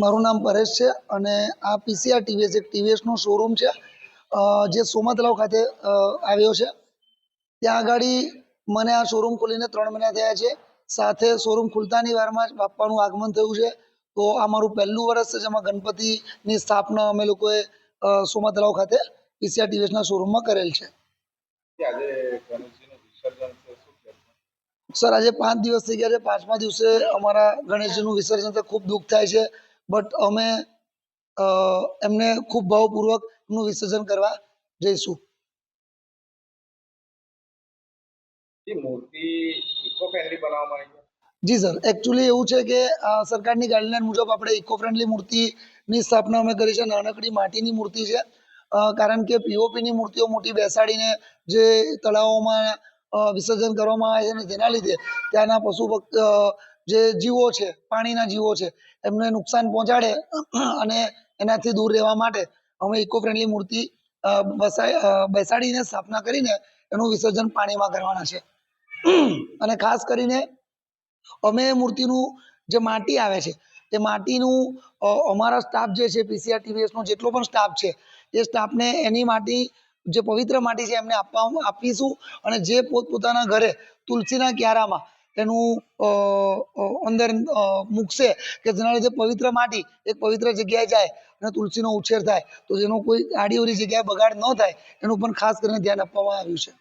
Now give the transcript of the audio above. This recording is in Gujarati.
મારું નામ પરેશ છે અને આ પીસીઆર ટીવીએસ એક ટીવીએસનો શોરૂમ છે. જે સોમા તલાવ ખાતે આવ્યો છે. ત્યાં આગળ મને આ શોરૂમ ખોલીને ત્રણ મહિના થયા છે. સાથે શોરૂમ ખુલતાની વારમાં જ બાપાનું આગમન થયું છે. તો આ મારું પહેલું વર્ષ છે જેમાં ગણપતિની સ્થાપના અમે લોકોએ સોમા ખાતે પીસીઆર ટીવીએસના શોરૂમમાં કરેલ છે. આજે વિસર્જન સર આજે પાંચ દિવસ થઈ ગયા છે. પાંચમા દિવસે અમારા ગણેશજીનું વિસર્જન તો ખૂબ દુઃખ થાય છે. બટ અમે એમને ખૂબ ભાવપૂર્વકનું વિસર્જન કરવા જઈશું. જી સર. એકચ્યુઅલી એવું છે કે સરકારની ગાઈડલાઈન મુજબ આપણે ઇકો ફ્રેન્ડલી મૂર્તિની સ્થાપના અમે કરી છે. નાનકડી માટીની મૂર્તિ છે. કારણ કે પીઓપીની મૂર્તિઓ મોટી બેસાડીને જે તળાવોમાં વિસર્જન કરવામાં આવે છે અને જેના લીધે ત્યાંના પશુ જે જીવો છે, પાણીના જીવો છે, એમને નુકસાન પહોંચાડે અને એનાથી દૂર રહેવા માટે અમે ઇકો ફ્રેન્ડલી મૂર્તિ બેસાડીને સ્થાપના કરીને એનું વિસર્જન પાણીમાં કરવાના છે. અને ખાસ કરીને અમે મૂર્તિનું જે માટી આવે છે, તે માટીનું અમારા સ્ટાફ જે છે પીસીઆર ટીવીએસનો જેટલો પણ સ્ટાફ છે, એ સ્ટાફને એની માટી જે પવિત્ર માટી છે એમને આપવા આપીશું અને જે પોતપોતાના ઘરે તુલસીના ક્યારામાં અ, અંદર મૂકશે કે જેના લીધે પવિત્ર માટી એક પવિત્ર જગ્યાએ જાય અને તુલસીનો ઉછેર થાય. તો જેનો કોઈ આડીઓરી જગ્યાએ બગાડ ન થાય એનું પણ ખાસ કરીને ધ્યાન આપવામાં આવ્યું છે.